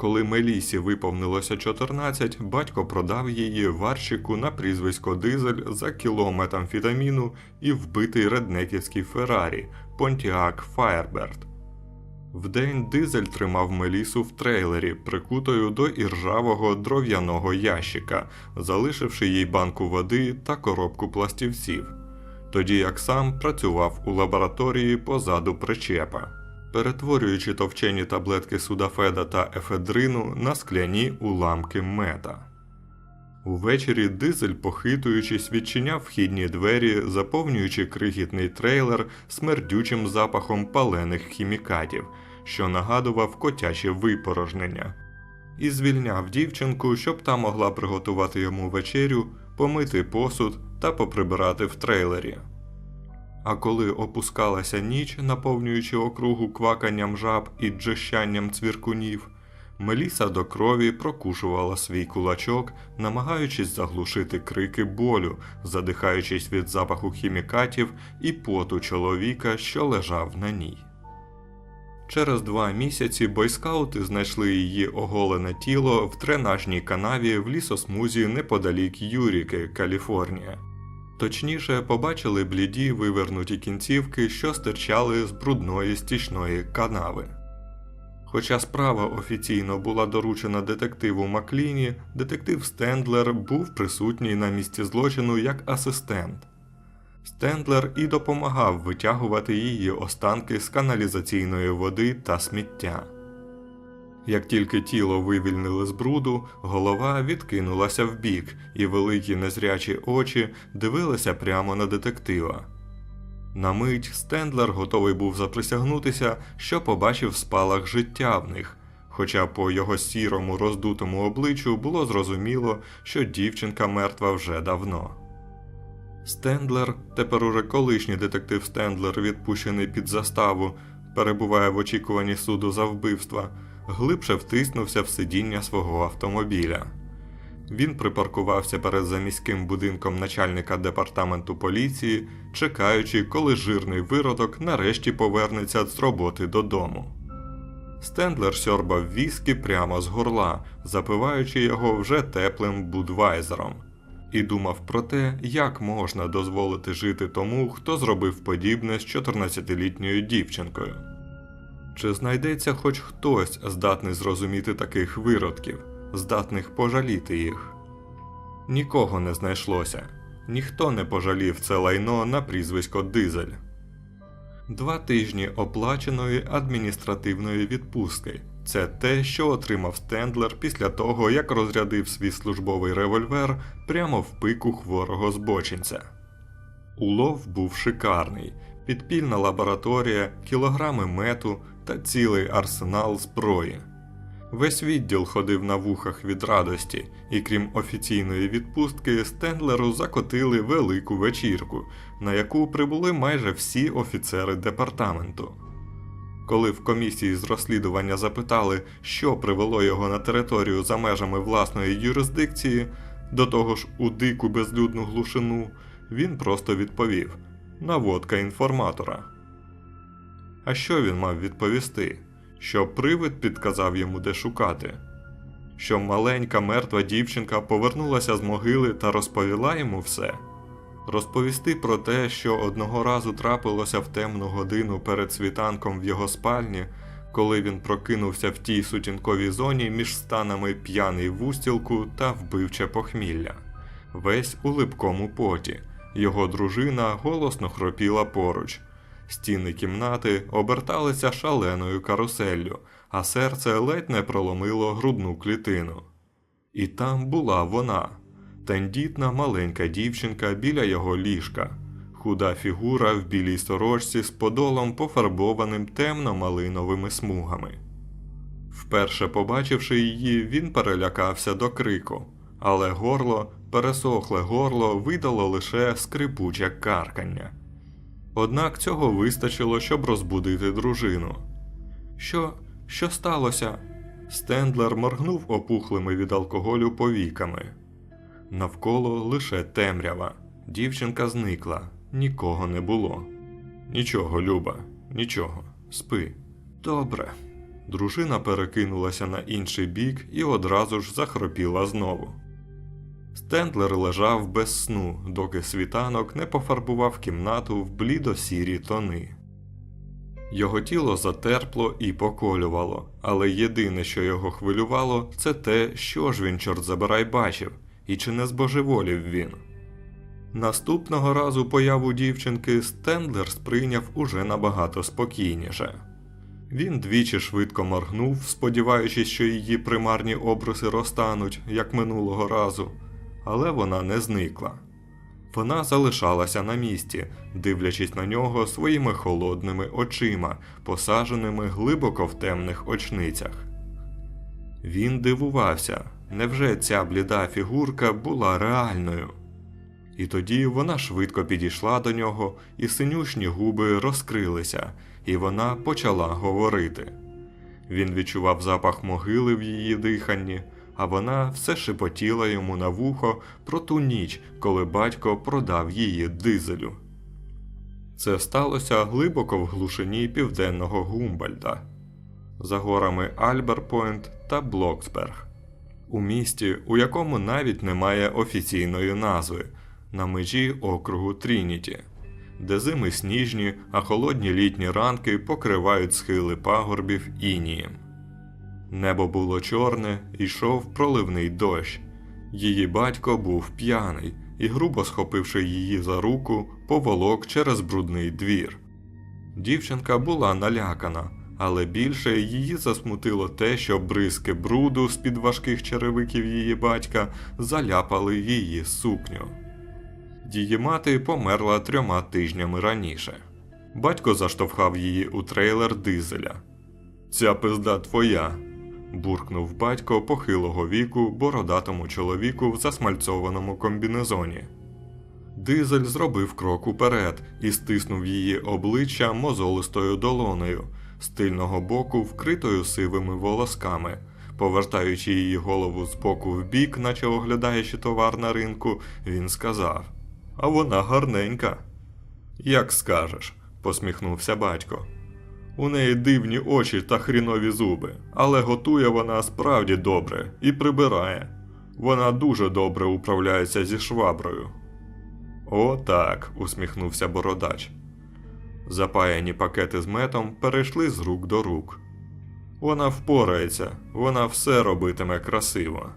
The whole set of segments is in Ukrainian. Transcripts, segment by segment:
Коли Мелісі виповнилося 14, батько продав її варщику на прізвисько Дизель за кіло метамфетаміну і вбитий реднеківський Феррарі Pontiac Firebird. Вдень дизель тримав Мелісу в трейлері, прикутою до іржавого дров'яного ящика, залишивши їй банку води та коробку пластівців, тоді як сам працював у лабораторії позаду причепа, перетворюючи товчені таблетки судафеда та ефедрину на скляні уламки мета. Увечері дизель, похитуючись, відчиняв вхідні двері, заповнюючи крихітний трейлер смердючим запахом палених хімікатів, що нагадував котяче випорожнення, і звільняв дівчинку, щоб та могла приготувати йому вечерю, помити посуд та поприбирати в трейлері. А коли опускалася ніч, наповнюючи округу кваканням жаб і джещанням цвіркунів, Меліса до крові прокушувала свій кулачок, намагаючись заглушити крики болю, задихаючись від запаху хімікатів і поту чоловіка, що лежав на ній. Через два місяці бойскаути знайшли її оголене тіло в дренажній канаві в лісосмузі неподалік Юріки, Каліфорнія. Точніше, побачили бліді вивернуті кінцівки, що стирчали з брудної стічної канави. Хоча справа офіційно була доручена детективу Макліні, детектив Стендлер був присутній на місці злочину як асистент. Стендлер і допомагав витягувати її останки з каналізаційної води та сміття. Як тільки тіло вивільнили з бруду, голова відкинулася вбік, і великі незрячі очі дивилися прямо на детектива. На мить Стендлер готовий був заприсягнутися, що побачив спалах життя в них, хоча по його сірому роздутому обличчю було зрозуміло, що дівчинка мертва вже давно. Стендлер, тепер уже колишній детектив Стендлер, відпущений під заставу, перебуває в очікуванні суду за вбивства, глибше втиснувся в сидіння свого автомобіля. Він припаркувався перед заміським будинком начальника департаменту поліції, чекаючи, коли жирний виродок нарешті повернеться з роботи додому. Стендлер сьорбав віскі прямо з горла, запиваючи його вже теплим будвайзером, і думав про те, як можна дозволити жити тому, хто зробив подібне з 14-літньою дівчинкою. Чи знайдеться хоч хтось, здатний зрозуміти таких виродків, здатних пожаліти їх? Нікого не знайшлося, ніхто не пожалів це лайно на прізвисько Дизель. Два тижні оплаченої адміністративної відпустки це те, що отримав Стендлер після того, як розрядив свій службовий револьвер прямо в пику хворого збочинця. Улов був шикарний, підпільна лабораторія, кілограми мету та цілий арсенал зброї. Весь відділ ходив на вухах від радості, і крім офіційної відпустки, Стендлеру закотили велику вечірку, на яку прибули майже всі офіцери департаменту. Коли в комісії з розслідування запитали, що привело його на територію за межами власної юрисдикції, до того ж у дику безлюдну глушину, він просто відповів наводка інформатора. А що він мав відповісти? Що привид підказав йому де шукати, що маленька мертва дівчинка повернулася з могили та розповіла йому все, розповісти про те, що одного разу трапилося в темну годину перед світанком в його спальні, коли він прокинувся в тій сутінковій зоні між станами п'яний в устілку та вбивче похмілля, весь у липкому поті. Його дружина голосно хропіла поруч. Стіни кімнати оберталися шаленою каруселлю, а серце ледь не проломило грудну клітину. І там була вона, тендітна маленька дівчинка біля його ліжка, худа фігура в білій сорочці з подолом пофарбованим темно-малиновими смугами. Вперше побачивши її, він перелякався до крику, але горло, пересохле горло видало лише скрипуче каркання. Однак цього вистачило, щоб розбудити дружину. Що, що сталося? Стендлер моргнув опухлими від алкоголю повіками. Навколо лише темрява. Дівчинка зникла, нікого не було. Нічого, Люба, нічого, спи. Добре. Дружина перекинулася на інший бік і одразу ж захропіла знову. Стендлер лежав без сну, доки світанок не пофарбував кімнату в блідо-сірі тони. Його тіло затерпло і поколювало, але єдине, що його хвилювало, це те, що ж він, чорт забирай, бачив, і чи не збожеволів він. Наступного разу появу дівчинки Стендлер сприйняв уже набагато спокійніше. Він двічі швидко моргнув, сподіваючись, що її примарні обриси розтануть, як минулого разу, але вона не зникла. Вона залишалася на місці, дивлячись на нього своїми холодними очима, посадженими глибоко в темних очницях. Він дивувався, невже ця бліда фігурка була реальною? І тоді вона швидко підійшла до нього, і синюшні губи розкрилися, і вона почала говорити. Він відчував запах могили в її диханні, а вона все шепотіла йому на вухо про ту ніч, коли батько продав її дизелю. Це сталося глибоко в глушині південного Гумбольда, за горами Альберпойнт та Блоксберг, у місті, у якому навіть немає офіційної назви, на межі округу Трініті, де зими сніжні, а холодні літні ранки покривають схили пагорбів інієм. Небо було чорне, йшов проливний дощ. Її батько був п'яний і, грубо схопивши її за руку, поволок через брудний двір. Дівчинка була налякана, але більше її засмутило те, що бризки бруду з під важких черевиків її батька заляпали її сукню. Її мати померла трьома тижнями раніше. Батько заштовхав її у трейлер дизеля. Ця пизда твоя. Буркнув батько похилого віку бородатому чоловіку в засмальцованому комбінезоні. Дизель зробив крок уперед і стиснув її обличчя мозолистою долонею, з тильного боку вкритою сивими волосками, повертаючи її голову з боку в бік, наче оглядаючи товар на ринку, він сказав: А вона гарненька. Як скажеш, посміхнувся батько. У неї дивні очі та хрінові зуби, але готує вона справді добре і прибирає. Вона дуже добре управляється зі шваброю. О, так, усміхнувся бородач. Запаяні пакети з метом перейшли з рук до рук. Вона впорається, вона все робитиме красиво.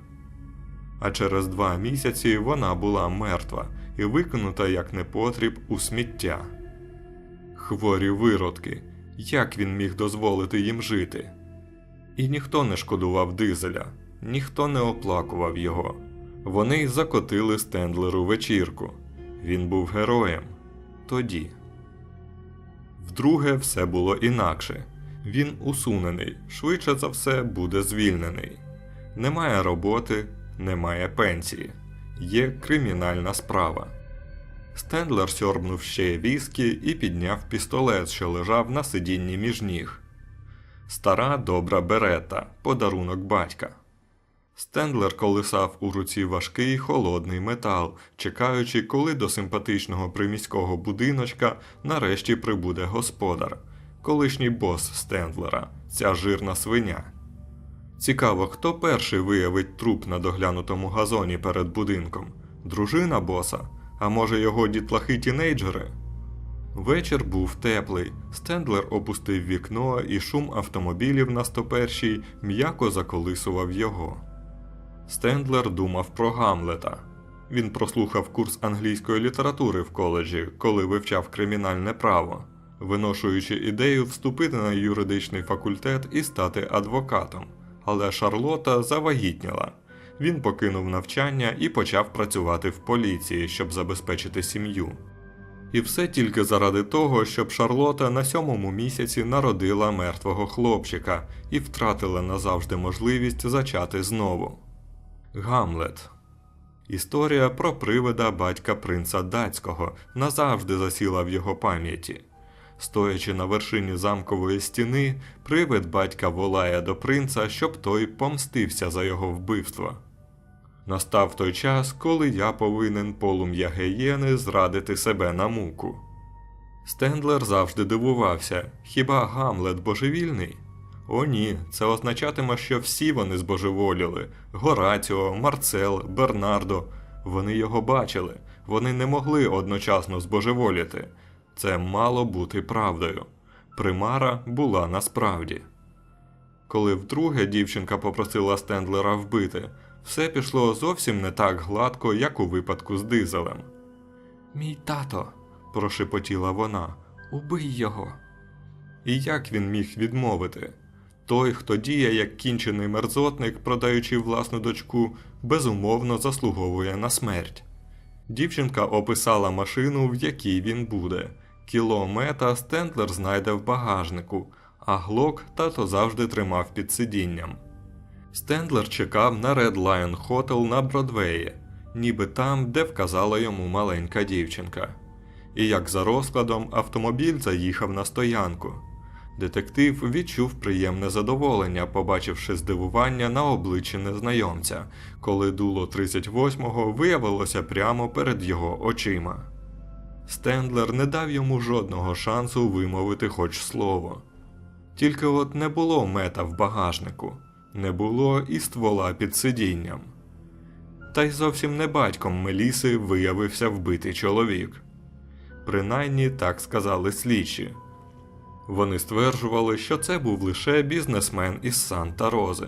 А через два місяці вона була мертва і викинута як непотріб у сміття. Хворі виродки, як він міг дозволити їм жити? І ніхто не шкодував дизеля, ніхто не оплакував його. Вони закотили Стендлеру вечірку. Він був героєм тоді. Вдруге, все було інакше. Він усунений, швидше за все, буде звільнений. Немає роботи, немає пенсії, є кримінальна справа. Стендлер сьорбнув ще віскі і підняв пістолет, що лежав на сидінні між ніг. Стара добра берета, подарунок батька. Стендлер колисав у руці важкий холодний метал, чекаючи, коли до симпатичного приміського будиночка нарешті прибуде господар, колишній бос Стендлера, ця жирна свиня. Цікаво, хто перший виявить труп на доглянутому газоні перед будинком дружина боса, а може його дітлахи тінейджери? Вечір був теплий. Стендлер опустив вікно, і шум автомобілів на 101-й м'яко заколисував його. Стендлер думав про Гамлета. Він прослухав курс англійської літератури в коледжі, коли вивчав кримінальне право, виношуючи ідею вступити на юридичний факультет і стати адвокатом. Але Шарлота завагітніла. Він покинув навчання і почав працювати в поліції, щоб забезпечити сім'ю. І все тільки заради того, щоб Шарлота на сьомому місяці народила мертвого хлопчика і втратила назавжди можливість зачати знову. Гамлет. Історія про привида батька принца датського назавжди засіла в його пам'яті. Стоячи на вершині замкової стіни, привид батька волає до принца, щоб той помстився за його вбивство. Настав той час, коли я повинен полум'я геєни зрадити себе на муку. Стендлер завжди дивувався, хіба Гамлет божевільний? О ні, це означатиме, що всі вони збожеволіли: Гораціо, Марцел, Бернардо. Вони його бачили, вони не могли одночасно збожеволіти. Це мало бути правдою. Примара була насправді. Коли вдруге дівчинка попросила Стендлера вбити, все пішло зовсім не так гладко, як у випадку з дизелем. Мій тато, прошепотіла вона, убий його. І як він міг відмовити? Той, хто діє як кінчений мерзотник, продаючи власну дочку, безумовно заслуговує на смерть. Дівчинка описала машину, в якій він буде. Кіло мета Стендлер знайде в багажнику, а глок тато завжди тримав під сидінням. Стендлер чекав на Red Lion Hotel на Бродвеї, ніби там, де вказала йому маленька дівчинка. І як за розкладом, автомобіль заїхав на стоянку. Детектив відчув приємне задоволення, побачивши здивування на обличчі незнайомця, коли дуло 38-го виявилося прямо перед його очима. Стендлер не дав йому жодного шансу вимовити хоч слово. Тільки от не було мета в багажнику, не було і ствола під сидінням. Та й зовсім не батьком Меліси виявився вбитий чоловік. Принаймні так сказали слідчі. Вони стверджували, що це був лише бізнесмен із Санта Рози.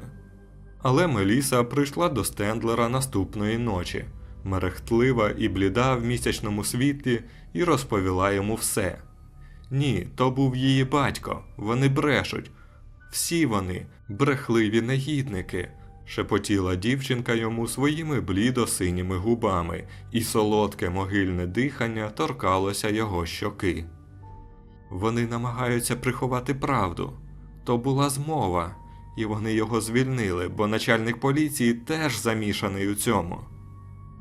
Але Меліса прийшла до Стендлера наступної ночі, мерехтлива і бліда в місячному світлі, і розповіла йому все. Ні, то був її батько, вони брешуть. Всі вони брехливі негідники, шепотіла дівчинка йому своїми блідо-синіми губами, і солодке могильне дихання торкалося його щоки. Вони намагаються приховати правду. То була змова, і вони його звільнили, бо начальник поліції теж замішаний у цьому.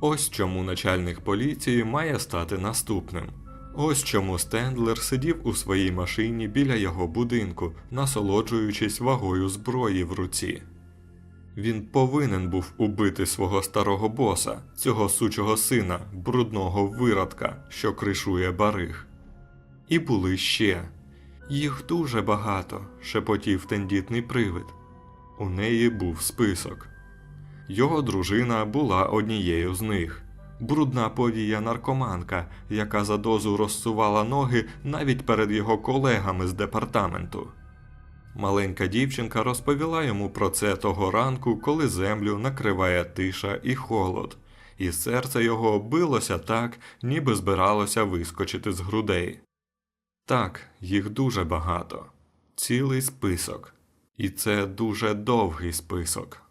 Ось чому начальник поліції має стати наступним. Ось чому Стендлер сидів у своїй машині біля його будинку, насолоджуючись вагою зброї в руці. Він повинен був убити свого старого боса, цього сучого сина, брудного виродка, що кришує бариг. І були ще. Їх дуже багато, шепотів тендітний привид. У неї був список. Його дружина була однією з них. Брудна повія наркоманка, яка за дозу розсувала ноги навіть перед його колегами з департаменту. Маленька дівчинка розповіла йому про це того ранку, коли землю накриває тиша і холод, і серце його билося так, ніби збиралося вискочити з грудей. Так, їх дуже багато, цілий список. І це дуже довгий список.